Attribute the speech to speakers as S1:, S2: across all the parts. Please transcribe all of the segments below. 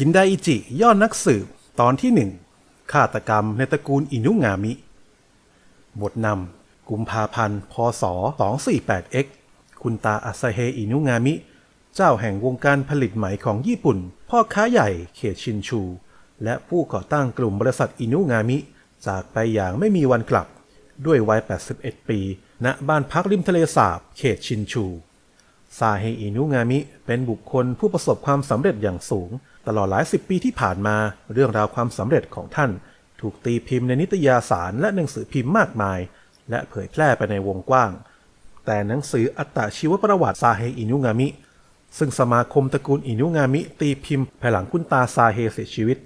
S1: คินไดอิจิยอดนักสืบตอนที่หนึ่งฆาตกรรมในตระกูลอินุงามิ บทนำกุมภาพันธ์พศ 248X คุณตาอาซาเฮอินุงามิ เจ้าแห่งวงการผลิตไหมของญี่ปุ่น พ่อค้าใหญ่เขตชินชู และผู้ก่อตั้งกลุ่มบริษัทอินุงามิ จากไปอย่างไม่มีวันกลับ ด้วยวัย 81 ปี ณ บ้านพักริมทะเลสาบ เขตชินชูซาเฮอินุงามิเป็นบุคคลผู้ประสบความสำเร็จอย่างสูง ตลอดหลายสิบปีที่ผ่านมา เรื่องราวความสำเร็จของท่าน ถูกตีพิมพ์ในนิตยสารและหนังสือพิมพ์มากมาย และเผยแพร่ไปในวงกว้าง แต่หนังสืออัตชีวประวัติซาเฮอินุงามิ ซึ่งสมาคมตระกูลอินุงามิ ตีพิมพ์ภายหลังคุณตาซาเฮเสียชีวิต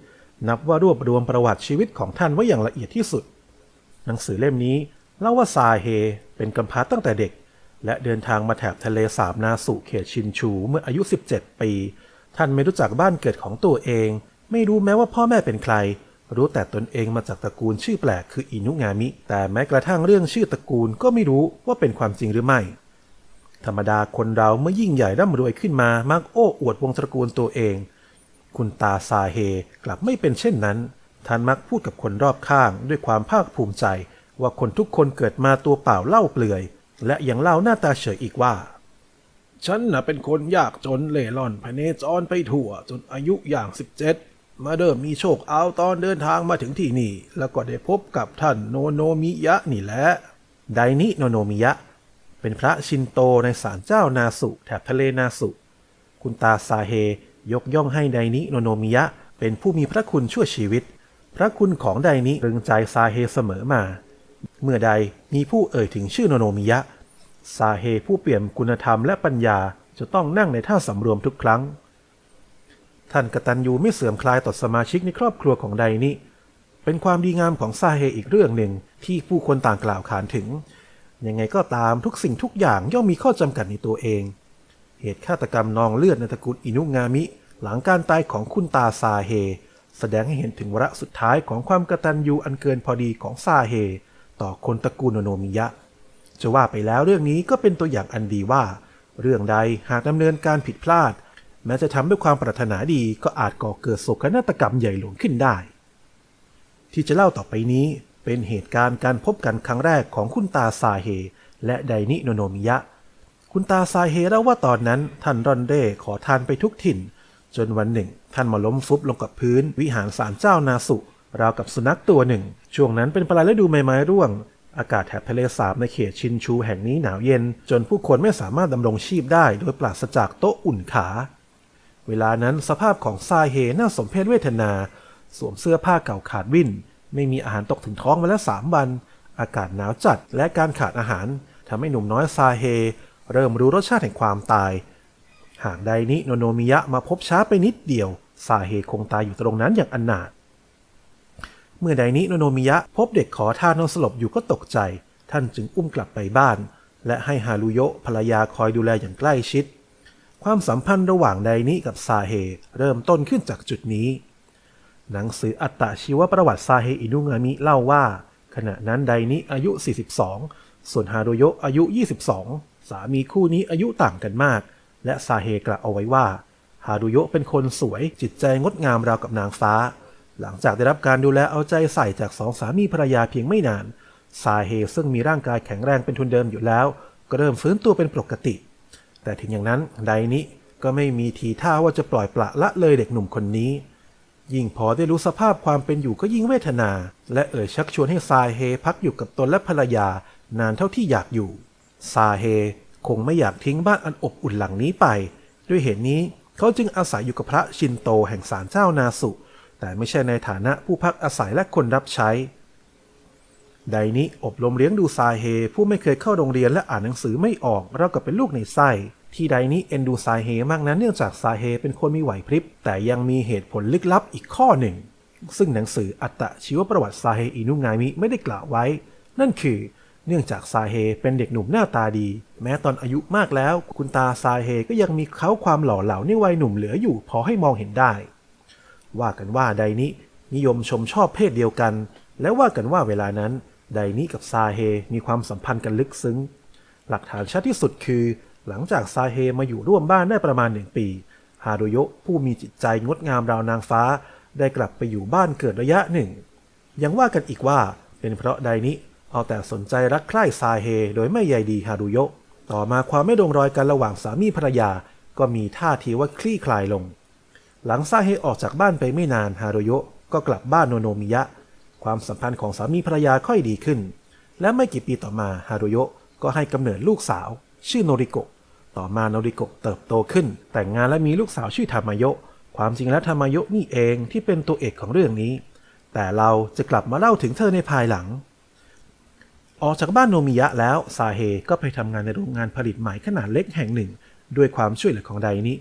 S1: นับว่ารวบรวมประวัติชีวิตของท่านไว้อย่างละเอียดที่สุด หนังสือเล่มนี้เล่าว่าซาเฮเป็นกำพร้าตั้งแต่เด็ก และเดินทางมาแถบทะเลสาบนาสุเขตชินชูเมื่ออายุ 17 ปี ท่านไม่รู้จักบ้านเกิดของตัวเอง ไม่รู้แม้ว่าพ่อแม่เป็นใคร รู้แต่ตนเองมาจากตระกูลชื่อแปลกคืออินุงามิ แต่แม้กระทั่งเรื่องชื่อตระกูลก็ไม่รู้ว่าเป็นความจริงหรือไม่ ธรรมดาคนเราเมื่อยิ่งใหญ่ร่ำรวยขึ้นมามักโอ้อวดวงตระกูลตัวเอง คุณตาซาเฮกลับไม่เป็นเช่นนั้น ท่านมักพูดกับคนรอบข้าง ด้วยความภาคภูมิใจ ว่าคนทุกคนเกิดมาตัวเปล่าเล่าเปลือย และยังเล่าหน้าตาเฉยอีกว่า ฉันน่ะเป็นคนยากจนเล่ร่อนพเนจรไปทั่ว จนอายุอย่าง 17 มาเริ่มมีโชคเอาตอนเดินทางมาถึงที่นี่ แล้วก็ได้พบกับท่านโนโนมิยะนี่แหละ ไดนิโนโนมิยะ เป็นพระชินโตในศาลเจ้านาสุแถบทะเลนาสุ คุณตาซาเฮยกย่องให้ไดนิโนโนมิยะ เป็นผู้มีพระคุณชั่วชีวิต พระคุณของไดนิรึงใจซาเฮเสมอมา เมื่อใดมีผู้เอ่ยถึงชื่อโนโนมิยะ ซาเฮผู้เปี่ยมคุณธรรมและปัญญาจะต้องนั่งในท่าสำรวมทุกครั้ง ท่านกตัญญูไม่เสื่อมคลายต่อสมาชิกในครอบครัวของไดนิเป็นความดีงามของซาเฮอีกเรื่องหนึ่งที่ผู้คนต่างกล่าวขานถึง ยังไงก็ตามทุกสิ่งทุกอย่างย่อมมีข้อจำกัดในตัวเอง เหตุฆาตกรรมนองเลือดในตระกูลอินุงามิ หลังการตายของคุณตาซาเฮ แสดงให้เห็นถึงวระสุดท้ายของความกตัญญูอันเกินพอดีของซาเฮ ต่อคนตระกูลโนโนมิยะ จะว่าไปแล้วเรื่องนี้ก็เป็นตัวอย่างอันดีว่า เรื่องใดหากดำเนินการผิดพลาด แม้จะทำด้วยความปรารถนาดีก็อาจก่อเกิดโศกนาฏกรรมใหญ่หลวงขึ้นได้ ที่จะเล่าต่อไปนี้เป็นเหตุการณ์การพบกันครั้งแรกของคุณตาซาเฮ และไดนิโนโนมิยะ คุณตาซาเฮเล่าว่าตอนนั้นท่านรอนเร่ขอทานไปทุกถิ่น จนวันหนึ่ง ท่านมาล้มฟุบลงกับพื้น วิหารศาลเจ้านาสุราวกับสุนัขตัวหนึ่ง ช่วงนั้นเป็นปลายฤดูใบไม้ร่วง อากาศแถบทะเลสาบในเขตชินชูแห่งนี้หนาวเย็น จนผู้คนไม่สามารถดำรงชีพได้โดยปราศจากโต๊ะอุ่นขา เวลานั้นสภาพของซาเฮน่าสมเพชเวทนา สวมเสื้อผ้าเก่าขาดวิ่น ไม่มีอาหารตกถึงท้องมาแล้วสามวัน อากาศหนาวจัดและการขาดอาหารทำให้หนุ่มน้อยซาเฮ เริ่มรู้รสชาติแห่งความตาย หากใดนิโนโนมิยะมาพบช้าไปนิดเดียวซาเฮคงตายอยู่ตรงนั้นอย่างอนาถ เมื่อไดนิโนโนมิยะ พบเด็กขอทานนอนสลบอยู่ก็ตกใจ ท่านจึงอุ้มกลับไปบ้าน และให้ฮารุโยะภรรยาคอยดูแลอย่างใกล้ชิด ความสัมพันธ์ระหว่างไดนิกับซาเฮเริ่มต้นขึ้นจากจุดนี้ หนังสืออัตตชีวประวัติซาเฮอินุงามิเล่าว่า ขณะนั้นไดนิอายุ 42 ส่วนฮารุโยะอายุ 22 สามีคู่นี้อายุต่างกันมาก และซาเฮกล่าวเอาไว้ว่าฮารุโยะเป็นคนสวยจิตใจงดงามราวกับนางฟ้า หลังจากได้รับการดูแลเอาใจใส่จากสองสามีภรรยาเพียงไม่นาน ซาเฮซึ่งมีร่างกายแข็งแรงเป็นทุนเดิมอยู่แล้ว ก็เริ่มฟื้นตัวเป็นปกติ แต่ถึงอย่างนั้นไดนิก็ไม่มีทีท่าว่าจะปล่อยปละละเลยเด็กหนุ่มคนนี้ ยิ่งพอได้รู้สภาพความเป็นอยู่ก็ยิ่งเวทนา และเอ่ยชักชวนให้ซาเฮพักอยู่กับตนและภรรยานานเท่าที่อยากอยู่ ซาเฮคงไม่อยากทิ้งบ้านอันอบอุ่นหลังนี้ไป ด้วยเหตุนี้เขาจึงอาศัยอยู่กับพระชินโตแห่งศาลเจ้านาสุ แต่ไม่ใช่ในฐานะผู้พักอาศัยและคนรับใช้ ไดนิอบรมเลี้ยงดูซาเฮ ผู้ไม่เคยเข้าโรงเรียนและอ่านหนังสือไม่ออกเรากับเป็นลูกในไส้ที่ไดนิเอ็นดูซาเฮมากนั้นเนื่องจากซาเฮเป็นคนมีไหวพริบ แต่ยังมีเหตุผลลึกลับอีกข้อหนึ่ง ซึ่งหนังสืออัตชีวประวัติซาเฮอินุงามิไม่ได้กล่าวไว้ นั่นคือเนื่องจากซาเฮเป็นเด็กหนุ่มหน้าตาดี แม้ตอนอายุมากแล้ว คุณตาซาเฮก็ยังมีเขาความหล่อเหลาในวัยหนุ่มเหลืออยู่พอให้มองเห็นได้ ว่ากันว่าไดนินิยมชมชอบเพศเดียวกัน และว่ากันว่าเวลานั้นไดนิกับซาเฮมีความสัมพันธ์กันลึกซึ้ง หลักฐานชัดที่สุดคือ หลังจากซาเฮมาอยู่ร่วมบ้านได้ประมาณหนึ่งปี ฮารุโยะผู้มีจิตใจงดงามราวนางฟ้า ได้กลับไปอยู่บ้านเกิดระยะหนึ่ง ยังว่ากันอีกว่าเป็นเพราะไดนิเอาแต่สนใจรักใคร่ซาเฮโดยไม่ใยดีฮารุโยะ ต่อมาความไม่ลงรอยกันระหว่างสามีภรรยา ก็มีท่าทีว่าคลี่คลายลง หลังซาเฮออกจากบ้านไปไม่นานฮารุโยะก็กลับบ้านโนโนมิยะ ความสัมพันธ์ของสามีภรรยาค่อยดีขึ้น และไม่กี่ปีต่อมาฮารุโยะก็ให้กำเนิดลูกสาว ชื่อโนริโกะต่อมาโนริโกะเติบโตขึ้น แต่งงานและมีลูกสาวชื่อทามาโยะความจริงแล้วทามาโยะนี่เองที่เป็นตัวเอกของเรื่องนี้ แต่เราจะกลับมาเล่าถึงเธอในภายหลัง ออกจากบ้านโนมิยะแล้วซาเฮก็ไปทำงานในโรงงานผลิตไหมขนาดเล็กแห่งหนึ่ง ด้วยความช่วยเหลือของไดนิ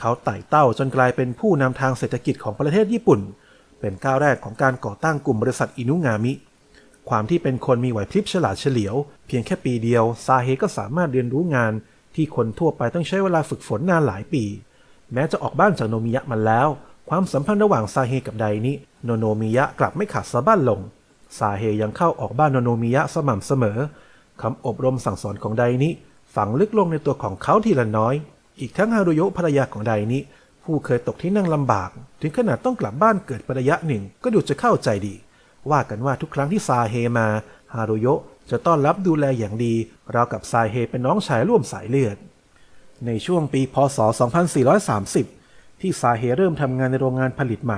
S1: เขาไต่เต้าจนกลายเป็นผู้นำทางเศรษฐกิจของประเทศญี่ปุ่น เป็นก้าวแรกของการก่อตั้งกลุ่มบริษัทอินุงามิ ความที่เป็นคนมีไหวพริบฉลาดเฉลียว เพียงแค่ปีเดียว ซาเฮก็สามารถเรียนรู้งาน ที่คนทั่วไปต้องใช้เวลาฝึกฝนนานหลายปี แม้จะออกบ้านจากโนมิยะมาแล้ว ความสัมพันธ์ระหว่างซาเฮกับไดนิโนโนมิยะกลับไม่ขาดสะบั้นลง ซาเฮยังเข้าออกบ้านโนโนมิยะสม่ำเสมอคำอบรมสั่งสอนของไดนิฝังลึกลงในตัวของเขาทีละน้อย อีกทั้งฮารุโยะภรรยาของไดนิผู้เคยตกที่นั่งลำบาก ถึงขนาดต้องกลับบ้านเกิดประยะหนึ่งก็ดูจะเข้าใจดี ว่ากันว่าทุกครั้งที่ซาเฮมาฮารุโยะจะต้อนรับดูแลอย่างดีราวกับซาเฮเป็นน้องชายร่วมสายเลือด ในช่วงปีพศ 2430 ที่ซาเฮเริ่มทำงานในโรงงานผลิตไหม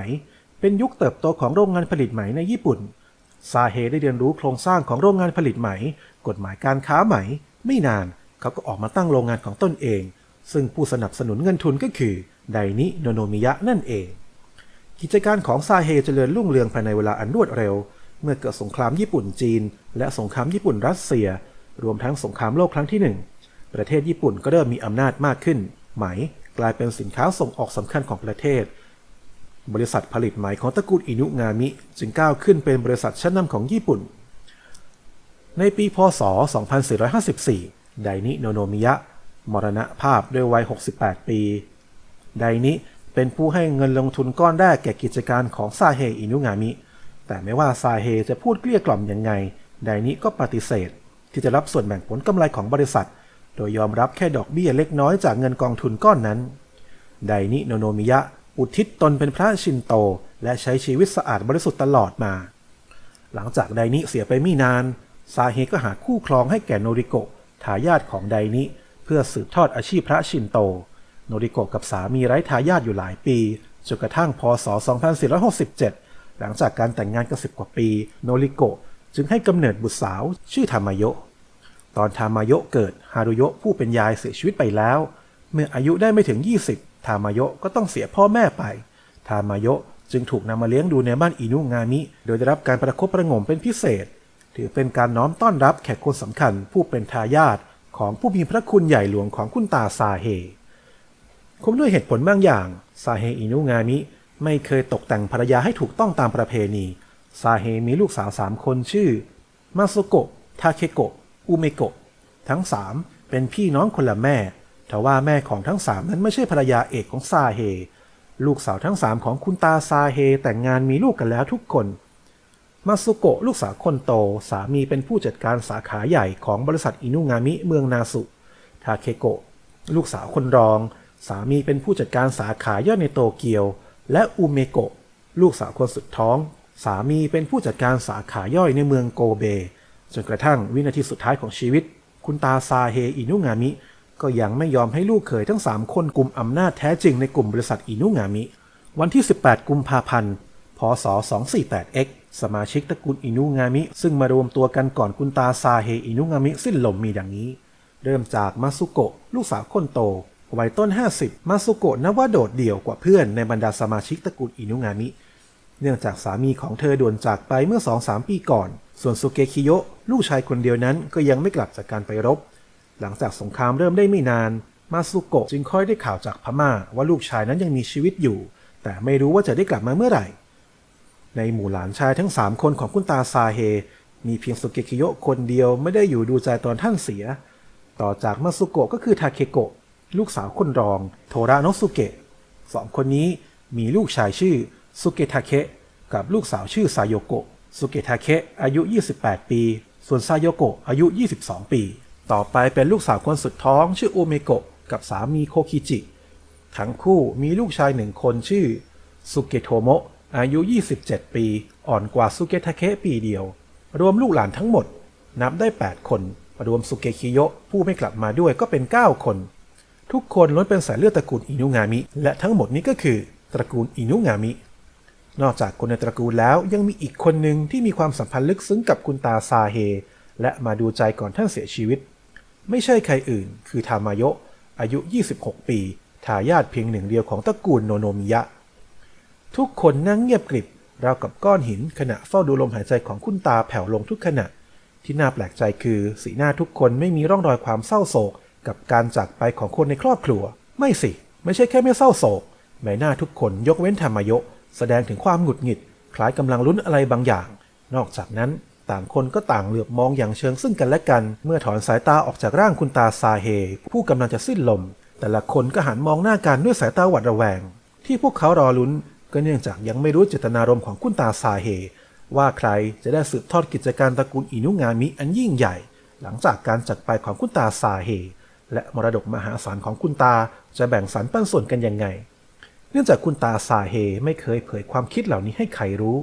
S1: เป็นยุคเติบโตของโรงงานผลิตไหมในญี่ปุ่นซาเฮได้เรียนรู้โครงสร้างของโรงงานผลิตไหม กฎหมายการค้าไหม ไม่นานเขาก็ออกมาตั้งโรงงานของตนเอง ซึ่งผู้สนับสนุนเงินทุนก็คือไดนิโนโนมิยะนั่นเอง กิจการของซาเฮเจริญรุ่งเรืองภายในเวลาอันรวดเร็ว เมื่อเกิดสงครามญี่ปุ่นจีน และสงครามญี่ปุ่นรัสเซีย รวมทั้งสงครามโลกครั้งที่หนึ่งประเทศญี่ปุ่นก็เริ่มมีอำนาจมากขึ้น ไหมกลายเป็นสินค้าส่งออกสำคัญของประเทศ บริษัทผลิตไหมของตระกูลอินุงามิ จึงก้าวขึ้นเป็นบริษัทชั้นนำของญี่ปุ่น ในปีพศ 2454 ไดนิโนโนมิยะ มรณภาพด้วยวัย 68 ปี ไดนิเป็นผู้ให้เงินลงทุนก้อนแรกแก่กิจการของซาเฮอินุงามิ แต่ไม่ว่าซาเฮจะพูดเกลี้ยกล่อมยังไง ไดนิก็ปฏิเสธ ที่จะรับส่วนแบ่งผลกำไรของบริษัท โดยยอมรับแค่ดอกเบี้ยเล็กน้อยจากเงินกองทุนก้อนนั้น ไดนิโนโนมิยะ อุทิศตนเป็นพระชินโต และใช้ชีวิตสะอาดบริสุทธิ์ตลอดมา หลังจากไดนิเสียไปไม่นานซาเฮก็หาคู่ครองให้แก่โนริโกะทายาทของไดนิ เพื่อสืบทอดอาชีพพระชินโต โนริโกะกับสามีไร้ทายาทอยู่หลายปีจนกระทั่งพศ 2467 หลังจากการแต่งงานกันสิบกว่าปี โนริโกะจึงให้กำเนิดบุตรสาวชื่อทามายะตอนทามายะเกิดฮารุโยะผู้เป็นยายเสียชีวิตไปแล้ว เมื่ออายุได้ไม่ถึง 20ทามายะก็ต้องเสียพ่อแม่ไปทามายะจึงถูกนำมาเลี้ยงดูในบ้านอินุงามิ โดยได้รับการประคบประงมเป็นพิเศษ ถือเป็นการน้อมต้อนรับแขกคนสำคัญผู้เป็นทายาท ของผู้มีพระคุณใหญ่หลวงของคุณตาซาเฮคงด้วยเหตุผลบางอย่างซาเฮอินุงามิ ไม่เคยตกแต่งภรรยาให้ถูกต้องตามประเพณีซาเฮมีลูกสาวสามคนชื่อ มาสุโกะ ทาเคโกะ อุเมโกะ ทั้งสามเป็นพี่น้องคนละแม่ทว่าแม่ของทั้งสามนั้นไม่ใช่ภรรยาเอกของซาเฮ ลูกสาวทั้งสามของคุณตาซาเฮแต่งงานมีลูกกันแล้วทุกคน มาสุโกะลูกสาวคนโต สามีเป็นผู้จัดการสาขาใหญ่ของบริษัทอินุงามิเมืองนาสุทาเคโกะลูกสาวคนรอง สามีเป็นผู้จัดการสาขาย่อยในโตเกียว และอุเมโกะลูกสาวคนสุดท้อง สามีเป็นผู้จัดการสาขาย่อยในเมืองโกเบ จนกระทั่งวินาทีสุดท้ายของชีวิต คุณตาซาเฮอินุงามิ ก็ยังไม่ยอมให้ลูกเขยทั้ง 3 คนกลุ่มอำนาจแท้จริงในกลุ่มบริษัทอินุงามิ วันที่ 18 กุมภาพันธ์ พศ 248X สมาชิกตระกูลอินุงามิ ซึ่งมารวมตัวกันก่อนคุณตาซาเฮอินุงามิสิ้นลมมีดังนี้ เริ่มจากมาสุโกะลูกสาวคนโตวัยต้น 50 มาสุโกะนับว่าโดดเดี่ยวกว่าเพื่อนในบรรดาสมาชิกตระกูลอินุงามิ เนื่องจากสามีของเธอด่วนจากไปเมื่อ 2-3 ปีก่อน ส่วนสุเกคิโยะลูกชายคนเดียวนั้นก็ยังไม่กลับจากการไปรบ หลังจากสงครามเริ่มได้ไม่นาน มาสุโกะจึงค่อยได้ข่าวจากพม่าว่าลูกชายนั้นยังมีชีวิตอยู่ แต่ไม่รู้ว่าจะได้กลับมาเมื่อไหร่ ในหมู่หลานชายทั้ง 3 คนของคุณตาซาเฮ มีเพียงสุเกคิโยะคนเดียวไม่ได้อยู่ดูใจตอนท่านเสีย ต่อจากมาสุโกะก็คือทาเคโกะลูกสาวคนรอง โทระโนสุเกะสองคนนี้มีลูกชายชื่อสุเกทาเคะกับลูกสาวชื่อซาโยโกะสุเกทาเคะอายุ 28 ปี ส่วนซาโยโกะอายุ 22 ปี ต่อไปเป็นลูกสาวคนสุดท้องชื่อโอเมโกะกับสามีโคคิจิ ทั้งคู่มีลูกชายหนึ่งคนชื่อสุเกโทโมะ อายุ 27 ปี อ่อนกว่าสุเกทาเคะปีเดียว รวมลูกหลานทั้งหมด นับได้ 8 คน รวมสุเกคิโยะผู้ไม่กลับมาด้วยก็เป็น 9 คน ทุกคนล้วนเป็นสายเลือดตระกูลอินุงามิ และทั้งหมดนี้ก็คือ ตระกูลอินุงามิ นอกจากคนในตระกูลแล้วยังมีอีกคนหนึ่งที่มีความสัมพันธ์ลึกซึ้งกับคุณตาซาเฮ และมาดูใจก่อนท่านเสียชีวิต ไม่ใช่ใครอื่น คือทามาโยะอายุ 26 ปี ทายาทเพียงหนึ่งเดียวของตระกูลโนโนมิยะ ทุกคนนั่งเงียบกริบราวกับก้อนหินขณะเฝ้าดูลมหายใจของคุณตาแผ่วลงทุกขณะ ที่น่าแปลกใจคือ สีหน้าทุกคนไม่มีร่องรอยความเศร้าโศก กับการจากไปของคนในครอบครัว ไม่สิ ไม่ใช่แค่ไม่เศร้าโศกใบหน้าทุกคนยกเว้นธรรมยะแสดงถึงความหงุดหงิด คล้ายกำลังลุ้นอะไรบางอย่าง นอกจากนั้น ต่างคนก็ต่างเหลือบมองอย่างเชิงซึ่งกันและกัน เมื่อถอนสายตาออกจากร่างคุณตาซาเฮ ผู้กำลังจะสิ้นลม แต่ละคนก็หันมองหน้ากันด้วยสายตาหวาดระแวง ที่พวกเขารอลุ้น ก็เนื่องจากยังไม่รู้เจตนารมณ์ของคุณตาซาเฮ ว่าใครจะได้สืบทอดกิจการตระกูลอินุงามิอันยิ่งใหญ่ หลังจากการจักไปของคุณตาซาเฮ และมรดกมหาศาลของคุณตาจะแบ่งสรรปันส่วนกันยังไง เนื่องจากคุณตาซาเฮไม่เคยเผยความคิดเหล่านี้ให้ใครรู้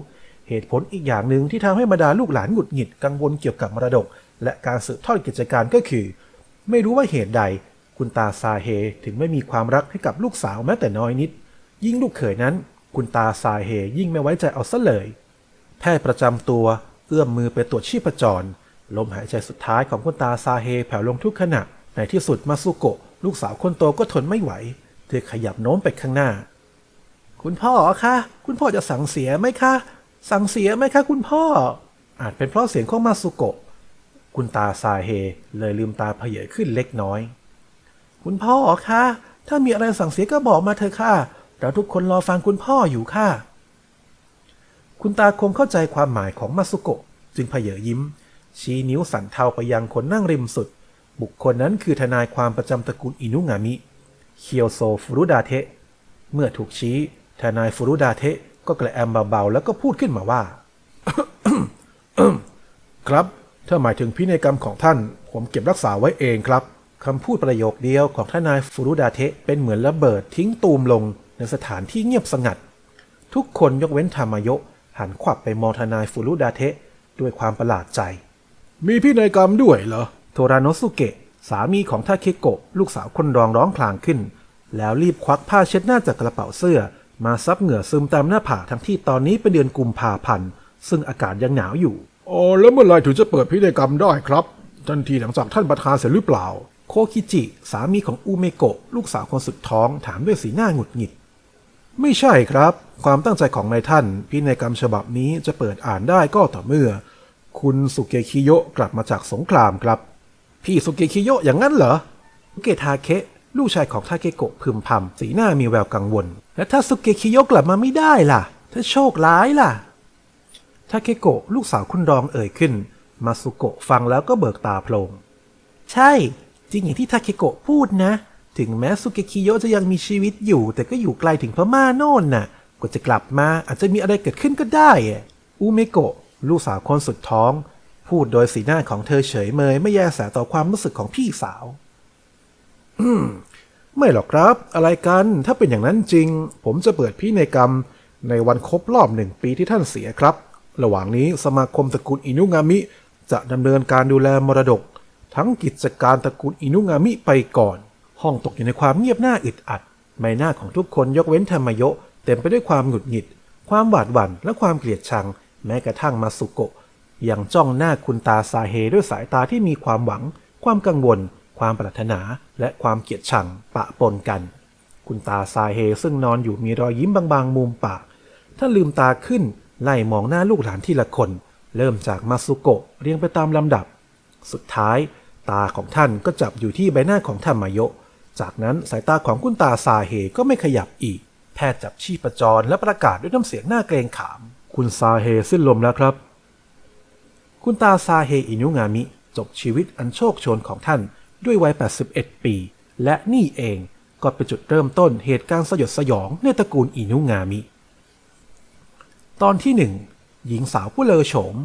S1: เหตุผลอีกอย่างหนึ่งที่ทำให้บรรดาลูกหลานหงุดหงิดกังวลเกี่ยวกับมรดก และการสืบทอดกิจการก็คือ ไม่รู้ว่าเหตุใดคุณตาซาเฮถึงไม่มีความรักให้กับลูกสาวแม้แต่น้อยนิด ยิ่งลูกเขยนั้น คุณตาซาเฮยิ่งไม่ไว้ใจเอาซะเลย แพทย์ประจำตัวเอื้อมมือไปตรวจชีพจร ลมหายใจสุดท้ายของคุณตาซาเฮแผ่วลงทุกขณะ ในที่สุดมาสุโกะ ลูกสาวคนโตก็ทนไม่ไหว เธอขยับโน้มไปข้างหน้า คุณพ่อคะ คุณพ่อจะสั่งเสียไหมคะ สั่งเสียไหมคะ คุณพ่อ อาจเป็นเพราะเสียงของมาสุโกะ คุณตาซาเฮเลยลืมตาเพเยขึ้นเล็กน้อย คุณพ่อคะ ถ้ามีอะไรสั่งเสียก็บอกมาเถอะค่ะ เราทุกคนรอฟังคุณพ่ออยู่ค่ะ คุณตาคงเข้าใจความหมายของมาสุโกะ จึงเพเยยิ้ม ชี้นิ้วสั่นเทาไปยังคนนั่งริมสุด บุคคลนั้นคือทนายความประจำตระกูลอินุงามิ เคียวโซฟุรุดาเทะ เมื่อถูกชี้ ทนายฟุรุดาเทะก็กระแอมเบาๆแล้วก็พูดขึ้นมาว่า ครับ ถ้าหมายถึงพินัยกรรมของท่าน ผมเก็บรักษาไว้เองครับคำพูดประโยคเดียวของทนายฟุรุดาเทะเป็นเหมือนระเบิดทิ้งตูมลง ในสถานที่เงียบสงัด ทุกคนยกเว้นธรรมโยะหันขวับไปมองทนายฟุรุดาเทะด้วยความประหลาดใจ มีพินัยกรรมด้วยเหรอ โทราโนสุเกะ สามีของทาเคโกะ ลูกสาวคนรองร้องพลางขึ้น แล้วรีบควักผ้าเช็ดหน้าจากกระเป๋าเสื้อ มาซับเหงื่อซึมตามหน้าผากทั้งที่ตอนนี้เป็นเดือนกุมภาพันธ์ ซึ่งอากาศยังหนาวอยู่
S2: อ๋อแล้วเมื่อไหรถึงจะเปิดพิธีกรรมได้ครับ ทันทีหลังจากท่านประธานเสร็จหรือเปล่า
S1: โคคิจิ สามีของอูเมโกะ ลูกสาวคนสุดท้องถามด้วยสีหน้าหงุดหงิด ไม่ใช่ครับ ความตั้งใจของนายท่าน พินัยกรรมฉบับนี้จะเปิดอ่านได้ก็ต่อเมื่อ คุณสุเกคิโยะกลับมาจากสงครามครับ พี่สุเกคิโยะอย่างนั้นเหรอสุเกทาเคะลูกชายของทาเกโกะพึมพำสีหน้ามีแววกังวล และถ้าสุเกคิโยะกลับมาไม่ได้ล่ะ ถ้าโชคร้ายล่ะทาเคโกะลูกสาวคุณรองเอ่ยขึ้น มาสุโกะฟังแล้วก็เบิกตาโพลงใช่ จริงอย่างที่ทาเคโกะพูดนะ ถึงแม้สุเกคิโยะจะยังมีชีวิตอยู่ แต่ก็อยู่ไกลถึงพม่าโน่นน่ะกว่าจะกลับมาอาจจะมีอะไรเกิดขึ้นก็ได้อูเมโกะลูกสาวคนสุดท้อง พูดโดยสีหน้าของเธอเฉยเมยไม่แยแสต่อความรู้สึกของพี่สาวไม่หรอกครับ อะไรกันถ้าเป็นอย่างนั้นจริง ผมจะเปิดพินัยกรรม ในวันครบรอบหนึ่งปีที่ท่านเสียครับ ระหว่างนี้สมาคมตระกูลอินุงามิ จะดำเนินการดูแลมรดก ทั้งกิจการตระกูลอินุงามิไปก่อน ห้องตกอยู่ในความเงียบหน้าอึดอัด ใบหน้าของทุกคนยกเว้นธรรมโยะเต็มไปด้วยความหงุดหงิด ความหวาดหวั่นและความเกลียดชัง แม้กระทั่งมาสุโกะยังจ้องหน้าคุณตาซาเฮด้วยสายตาที่มีความหวัง ความกังวล ความปรารถนา และความเกลียดชังปะปนกัน คุณตาซาเฮซึ่งนอนอยู่มีรอยยิ้มบางๆ มุมปาก ถ้าลืมตาขึ้นไล่มองหน้าลูกหลานทีละคน เริ่มจากมาสุโกะเรียงไปตามลำดับ สุดท้าย ตาของท่านก็จับอยู่ที่ใบหน้าของธรรมโยะ จากนั้นสายตาของคุณตาซาเฮก็ไม่ขยับอีก แพทย์จับชีพจรและประกาศด้วยน้ำเสียงหน้าเกรงขาม คุณซาเฮสิ้นลมแล้วครับ คุณตาซาเฮอินุงามิ จบชีวิตอันโชคโชนของท่านด้วยวัย 81 ปี และนี่เองก็เป็นจุดเริ่มต้นเหตุการณ์สยดสยองในตระกูลอินุงามิ ตอนที่หนึ่งหญิงสาวผู้เลอโฉม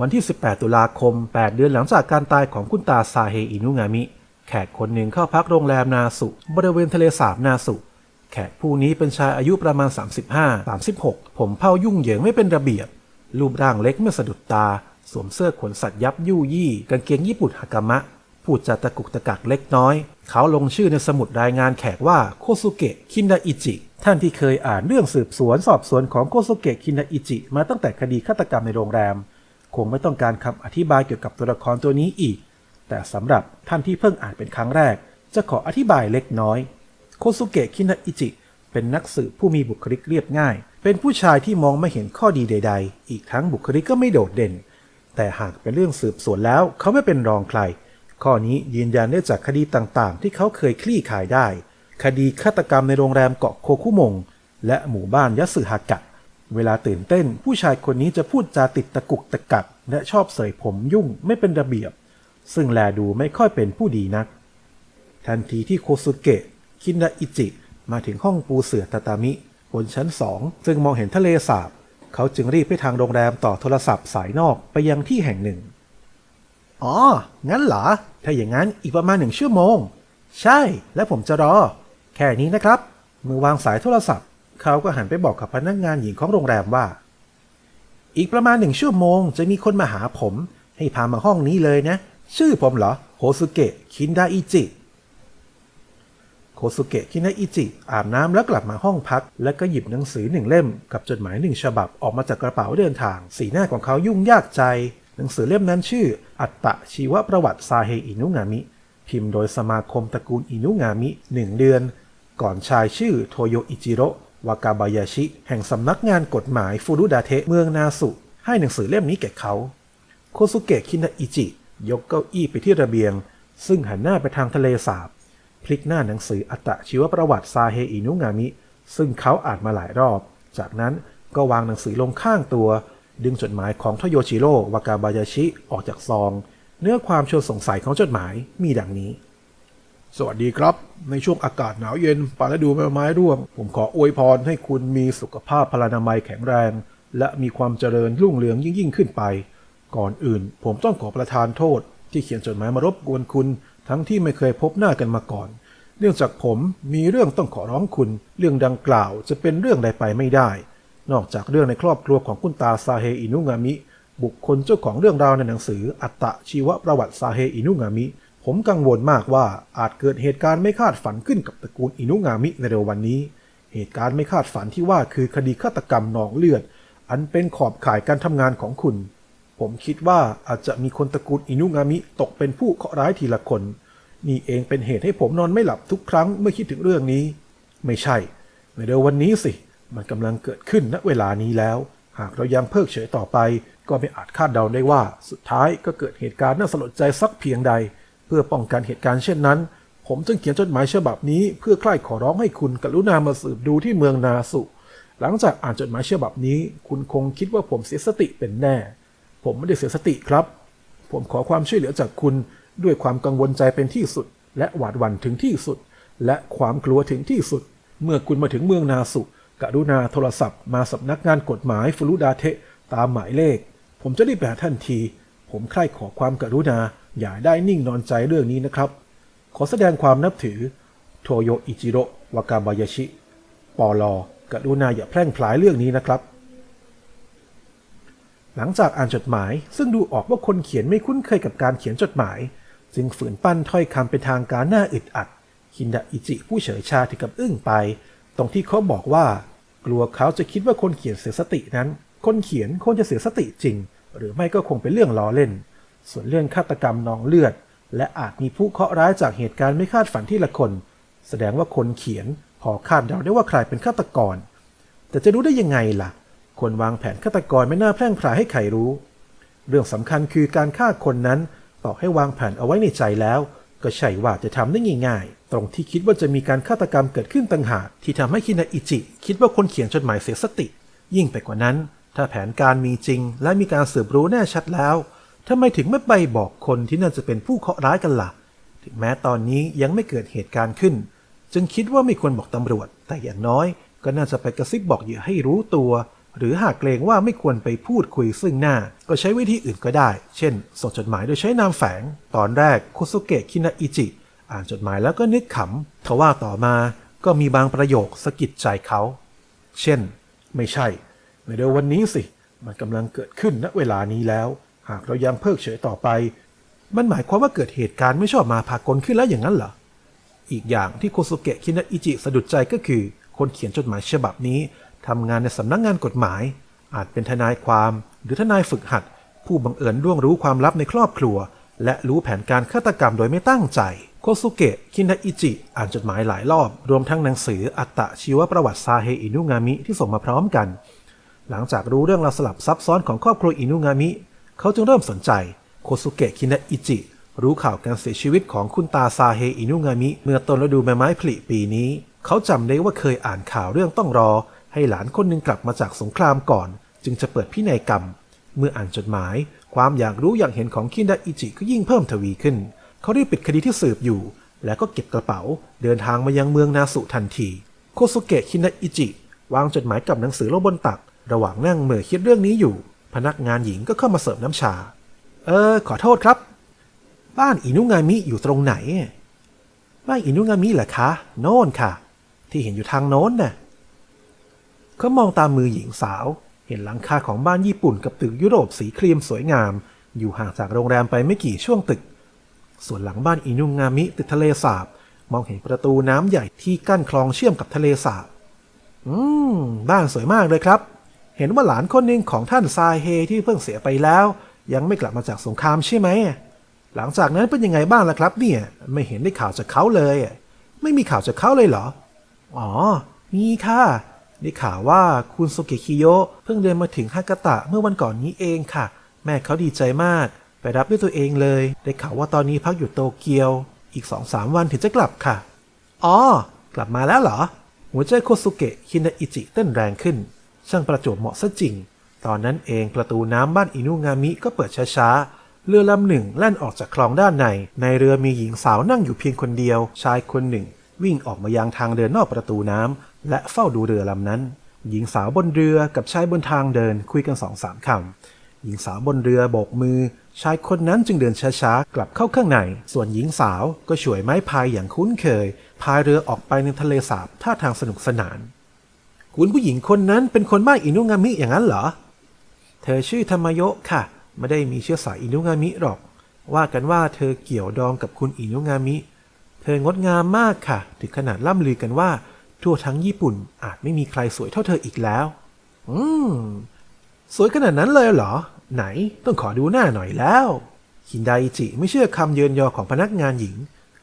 S1: วันที่ 18 ตุลาคม 8 เดือนหลังจากการตายของคุณตาซาเฮอินุงามิท แขกคนหนึ่งเข้าพักโรงแรมนาสุ บริเวณทะเลสาบนาสุ แขกผู้นี้เป็นชายอายุประมาณ 35-36 ผมเผายุ่งเหยิงไม่เป็นระเบียบ รูปร่างเล็กไม่สะดุดตา สวมเสื้อขนสัตว์ยับยู่ยี่ กางเกงญี่ปุ่นฮากามะ พูดจาตะกุกตะกักเล็กน้อย เขาลงชื่อในสมุดรายงานแขกว่าโคสุเกะคินดาอิจิ ท่านที่เคยอ่านเรื่องสืบสวนสอบสวนของโคสุเกะคินดาอิจิ มาตั้งแต่คดีฆาตกรรมในโรงแรม คงไม่ต้องการคำอธิบายเกี่ยวกับตัวละครตัวนี้อีก แต่สำหรับท่านที่เพิ่งอ่านเป็นครั้งแรก จะขออธิบายเล็กน้อย โคสุเกะคินาอิจิ เป็นนักสืบผู้มีบุคลิกเรียบง่าย เป็นผู้ชายที่มองไม่เห็นข้อดีใด ๆ อีกทั้งบุคลิกก็ไม่โดดเด่น แต่หากเป็นเรื่องสืบสวนแล้วเขาไม่เป็นรองใคร ข้อนี้ยืนยันได้จากคดีต่างๆ ที่เขาเคยคลี่คลายได้ คดีฆาตกรรมในโรงแรมเกาะโคคุมง และหมู่บ้านยัตสึฮากะเวลาตื่นเต้นผู้ชายคนนี้จะพูดจาติดตะกุกตะกักและชอบเสยผมยุ่งไม่เป็นระเบียบ ซึ่งแลดูไม่ค่อยเป็นผู้ดีนัก ทันทีที่โคสุเกะ คินดาอิจิ มาถึงห้องปูเสือตาตามิ บนชั้นสองซึ่งมองเห็นทะเลสาบ เขาจึงรีบไปทางโรงแรมต่อโทรศัพท์สายนอกไปยังที่แห่งหนึ่ง อ๋อ งั้นเหรอ ถ้าอย่างนั้นอีกประมาณหนึ่งชั่วโมง ใช่ และผมจะรอ แค่นี้นะครับ มือวางสายโทรศัพท์ เขาก็หันไปบอกกับพนักงานหญิงของโรงแรมว่า อีกประมาณหนึ่งชั่วโมง จะมีคนมาหาผม ให้พามาห้องนี้เลยนะ ชื่อผมเหรอโคสุเกะคินดาอิจิโคสุเกะคินดาอิจิอาบน้ำแล้วกลับมาห้องพัก แล้วก็หยิบหนังสือหนึ่งเล่มกับจดหมายหนึ่งฉบับออกมาจากกระเป๋าเดินทาง สีหน้าของเขายุ่งยากใจ หนังสือเล่มนั้นชื่อ อัตตะชีวประวัติซาเฮอินุงามิ พิมพ์โดยสมาคมตระกูลอินุงามิหนึ่งเดือน ก่อนชายชื่อโทโยอิจิโรวากาบายาชิ แห่งสำนักงานกฎหมายฟูรุดาเทะเมืองนาสุ ให้หนังสือเล่มนี้แก่เขา โคสุเกะคินาอิจิ ยกเก้าอี้ไปที่ระเบียง ซึ่งหันหน้าไปทางทะเลสาบ พลิกหน้าหนังสืออัตชีวประวัติซาเฮอินุงามิ ซึ่งเขาอ่านมาหลายรอบ จากนั้นก็วางหนังสือลงข้างตัว ดึงจดหมายของโทโยชิโร่วากาบายาชิออกจากซอง เนื้อความชวนสงสัยของจดหมายมีดังนี้
S2: สวัสดีครับ ในช่วงอากาศหนาวเย็นป่าฤดูใบไม้ร่วง ผมขออวยพรให้คุณมีสุขภาพพลานามัยแข็งแรง และมีความเจริญรุ่งเรืองยิ่งยิ่งขึ้นไป ก่อนอื่น ผมต้องขอประทานโทษ ที่เขียนจดหมายมารบกวนคุณ ทั้งที่ไม่เคยพบหน้ากันมาก่อน เนื่องจากผมมีเรื่องต้องขอร้องคุณ เรื่องดังกล่าวจะเป็นเรื่องใดไปไม่ได้ นอกจากเรื่องในครอบครัวของคุณตาซาเฮอินุงามิ บุคคลเจ้าของเรื่องราวในหนังสืออัตตะชีวประวัติซาเฮอินุงามิ ผมกังวลมากว่าอาจเกิดเหตุการณ์ไม่คาดฝันขึ้นกับตระกูลอินุงามิในเร็ววันนี้ เหตุการณ์ไม่คาดฝันที่ว่าคือคดีฆาตกรรมนองเลือด อันเป็นขอบข่ายการทำงานของคุณ ผมคิดว่าอาจจะมีคนตระกูลอินุงามิตกเป็นผู้เคราะห์ร้ายทีละคน นี่เองเป็นเหตุให้ผมนอนไม่หลับทุกครั้งเมื่อคิดถึงเรื่องนี้ ไม่ใช่ ในเร็ววันนี้สิ มันกำลังเกิดขึ้นณเวลานี้แล้ว หากเรายังเพิกเฉยต่อไป ก็ไม่อาจคาดเดาได้ว่า สุดท้ายก็เกิดเหตุการณ์น่าสลดใจสักเพียงใด เพื่อป้องกันเหตุการณ์เช่นนั้น ผมจึงเขียนจดหมายฉบับนี้เพื่อใคร่ขอร้องให้คุณกรุณามาสืบดูที่เมืองนาสุ หลังจากอ่านจดหมายฉบับนี้ คุณคงคิดว่าผมเสียสติเป็นแน่ ผมไม่ได้เสียสติครับ ผมขอความช่วยเหลือจากคุณด้วยความกังวลใจเป็นที่สุด และหวาดหวั่นถึงที่สุด และความกลัวถึงที่สุด เมื่อคุณมาถึงเมืองนาสุกรุณาโทรศัพท์มาสำนักงานกฎหมายฟลูดาเทะตามหมายเลข ผมจะรีบไปหาท่านที ผมใคร่ขอความกรุณาอย่าได้นิ่งนอนใจเรื่องนี้นะครับ ขอแสดงความนับถือ โทโยอิจิโรวากาบายาชิ ปอลอกรุณาอย่าแพร่งพลายเรื่องนี้นะครับ หลังจากอ่านจดหมาย ซึ่งดูออกว่าคนเขียนไม่คุ้นเคยกับการเขียนจดหมาย จึงฝืนปั้นถ้อยคำเป็นทางการหน้าอึดอัดคินดาอิจิผู้เฉยชาถึงกับอึ้งไป ตรงที่เขาบอกว่า กลัวเขาจะคิดว่าคนเขียนเสียสตินั้น คนเขียนคงจะเสียสติจริง หรือไม่ก็คงเป็นเรื่องล้อเล่น ส่วนเรื่องฆาตกรรมนองเลือด และอาจมีผู้เคราะห์ร้ายจากเหตุการณ์ไม่คาดฝันที่ละคน แสดงว่าคนเขียนพอคาดเดาได้ว่าใครเป็นฆาตกร แต่จะรู้ได้ยังไงล่ะ คนวางแผนฆาตกรไม่น่าแพร่งพรายให้ใครรู้ เรื่องสำคัญคือการฆ่าคนนั้นต่อให้วางแผนเอาไว้ในใจแล้ว ก็ใช่ว่าจะทำได้ง่ายๆ ตรงที่คิดว่าจะมีการฆาตกรรมเกิดขึ้นต่างหากที่ทำให้คินาอิจิ คิดว่าคนเขียนจดหมายเสียสติ ยิ่งไปกว่านั้น ถ้าแผนการมีจริง และมีการสืบรู้แน่ชัดแล้วทำไมถึงไม่ไปบอกคนที่น่าจะเป็นผู้เคราะห์ร้ายกันล่ะ ถึงแม้ตอนนี้ยังไม่เกิดเหตุการณ์ขึ้น จึงคิดว่าไม่ควรบอกตำรวจ แต่อย่างน้อย ก็น่าจะไปกระซิบบอกเหยื่อให้รู้ตัว หรือหากเกรงว่าไม่ควรไปพูดคุยซึ่งหน้า ก็ใช้วิธีอื่นก็ได้ เช่น ส่งจดหมายโดยใช้นามแฝง ตอนแรกโคสุเกะคินาอิจิ
S1: อ่านจดหมายแล้วก็นึกขำทว่าต่อมาก็มีบางประโยคสะกิดใจเขา เช่น ไม่ใช่ ในเดี๋ยววันนี้สิ มันกำลังเกิดขึ้นณเวลานี้แล้ว หากเรายังเพิกเฉยต่อไป มันหมายความว่าเกิดเหตุการณ์ไม่ชอบมาพากลขึ้นแล้วอย่างนั้นเหรออีกอย่างที่โคสุเกะคินะอิจิสะดุดใจก็คือ คนเขียนจดหมายฉบับนี้ ทำงานในสำนักงานกฎหมาย อาจเป็นทนายความหรือทนายฝึกหัด ผู้บังเอิญร่วงรู้ความลับในครอบครัว และรู้แผนการฆาตกรรมโดยไม่ตั้งใจ โคสุเกะคินะอิจิ อ่านจดหมายหลายรอบ รวมทั้งหนังสืออัตตะชีวประวัติซาเฮอินุงามิที่ส่งมาพร้อมกัน หลังจากรู้เรื่องราวสลับซับซ้อนของครอบครัวอินุงามิ เขาจึงเริ่มสนใจ โคสุเกะคินะอิจิรู้ข่าวการเสียชีวิตของคุณตาซาเฮอินุงามิ เมื่อต้นฤดูใบไม้ผลิปีนี้ เขาจำได้ว่าเคยอ่านข่าวเรื่องต้องรอ ให้หลานคนหนึ่งกลับมาจากสงครามก่อน จึงจะเปิดพินัยกรรม เมื่ออ่านจดหมาย ความอยากรู้อยากเห็นของคินดาอิจิก็ยิ่งเพิ่มทวีขึ้น เขารีบปิดคดีที่สืบอยู่ แล้วก็เก็บกระเป๋า เดินทางมายังเมืองนาสุทันที โคสุเกะคินดาอิจิ วางจดหมายกับหนังสือลงบนตัก ระหว่างนั่งเหม่อคิดเรื่องนี้อยู่ พนักงานหญิงก็เข้ามาเสิร์ฟน้ำชา เออ ขอโทษครับ บ้านอินุงามิอยู่ตรงไหน บ้านอินุงามิเหรอคะ โน่นค่ะ ที่เห็นอยู่ทางโน้นน่ะ เขามองตามมือหญิงสาว เห็นหลังคาของบ้านญี่ปุ่นกับตึกยุโรปสีครีมสวยงาม อยู่ห่างจากโรงแรมไปไม่กี่ช่วงตึก ส่วนหลังบ้านอินุงามิติดทะเลสาบ มองเห็นประตูน้ำใหญ่ที่กั้นคลองเชื่อมกับทะเลสาบ อืม บ้านสวยมากเลยครับ เห็นว่าหลานคนหนึ่งของท่านซาเฮที่เพิ่งเสียไปแล้ว ยังไม่กลับมาจากสงครามใช่ไหมหลังจากนั้นเป็นยังไงบ้างล่ะครับ เนี่ย ไม่เห็นได้ข่าวจากเขาเลย ไม่มีข่าวจากเขาเลยเหรอ อ๋อ มีค่ะ ได้ข่าวว่าคุณโซเกะคิโยะเพิ่งเดินมาถึงฮากาตะเมื่อวันก่อนนี้เองค่ะ แม่เขาดีใจมาก ไปรับด้วยตัวเองเลย ได้ข่าวว่าตอนนี้พักอยู่โตเกียว อีกสองสามวันถึงจะกลับค่ะ อ๋อ กลับมาแล้วเหรอ หัวใจโคสุเกะคินาอิจิเต้นแรงขึ้น ช่างประจวบเหมาะซะจริง ตอนนั้นเองประตูน้ำบ้านอินุงามิก็เปิดช้าๆเรือลำหนึ่งแล่นออกจากคลองด้านใน ในเรือมีหญิงสาวนั่งอยู่เพียงคนเดียว ชายคนหนึ่ง วิ่งออกมายังทางเดินนอกประตูน้ำ และเฝ้าดูเรือลำนั้น หญิงสาวบนเรือกับชายบนทางเดินคุยกันสองสามคำหญิงสาวบนเรือโบกมือ ชายคนนั้นจึงเดินช้าๆ กลับเข้าข้างใน ส่วนหญิงสาวก็ฉวยไม้พายอย่างคุ้นเคย พายเรือออกไปในทะเลสาบท่าทางสนุกสนาน คุณผู้หญิงคนนั้นเป็นคนบ้านอินุงามิอย่างนั้นเหรอ เธอชื่อธรรมโยะค่ะ ไม่ได้มีเชื้อสายอินุงามิหรอก ว่ากันว่าเธอเกี่ยวดองกับคุณอินุงามิ เธองดงามมากค่ะ ถึงขนาดล่ำลือกันว่า ทั่วทั้งญี่ปุ่นอาจไม่มีใครสวยเท่าเธออีกแล้ว อืม สวยขนาดนั้นเลยเหรอ ไหนต้องขอดูหน้าหน่อยแล้วคินไดจิไม่เชื่อคำเยินยอของพนักงานหญิง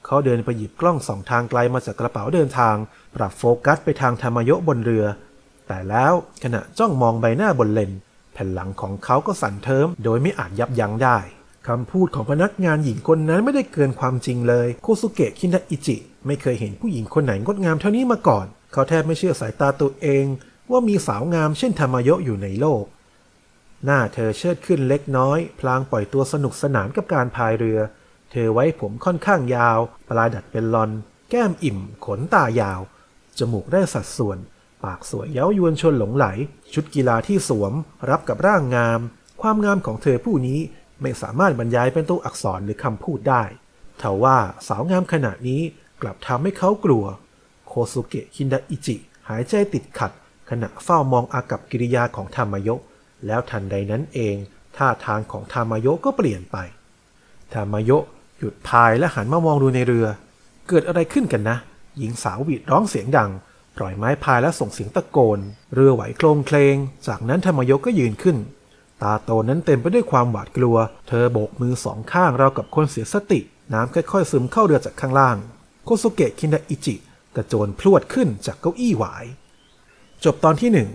S1: เขาเดินไปหยิบกล้องสองทางไกลมาจากกระเป๋าเดินทาง ปรับโฟกัสไปทางธรรมโยบนเรือ แต่แล้วขณะจ้องมองใบหน้าบนเลน แผ่นหลังของเขาก็สั่นเทิมโดยไม่อาจยับยั้งได้คำพูดของพนักงานหญิงคนนั้นไม่ได้เกินความจริงเลย โคสุเกะคินาอิจิ ไม่เคยเห็นผู้หญิงคนไหนงดงามเท่านี้มาก่อน เขาแทบไม่เชื่อสายตาตัวเอง ว่ามีสาวงามเช่นธรรมโยะอยู่ในโลก หน้าเธอเชิดขึ้นเล็กน้อย พลางปล่อยตัวสนุกสนานกับการพายเรือ เธอไว้ผมค่อนข้างยาว ปลายดัดเป็นลอน แก้มอิ่ม ขนตายาว จมูกได้สัดส่วน ปากสวยเย้ายวนชวนหลงไหล ชุดกีฬาที่สวม รับกับร่างงาม ความงามของเธอผู้นี้ไม่สามารถบรรยายเป็นตัวอักษรหรือคำพูดได้ทว่าสาวงามขนาดนี้ กลับทำให้เขากลัว โคสุเกะคินดาอิจิ หายใจติดขัด ขณะเฝ้ามองอากับกิริยาของธรรมโยะแล้วทันใดนั้นเอง ท่าทางของธรรมโยะก็เปลี่ยนไปธรรมโยะหยุดพายและหันมามองดูในเรือ เกิดอะไรขึ้นกันนะ หญิงสาวหวีดร้องเสียงดัง ปล่อยไม้พายและส่งเสียงตะโกน เรือไหวโคลงเคลง จากนั้นธรรมโยะก็ยืนขึ้น ตาโตนั้นเต็มไปด้วยความหวาดกลัว เธอโบกมือสองข้างราวกับคนเสียสติ น้ำค่อยๆซึมเข้าเรือจากข้างล่าง โคโซเกะคินดาอิจิกระโจนพรวดขึ้นจากเก้าอี้หวาย จบตอนที่หนึ่ง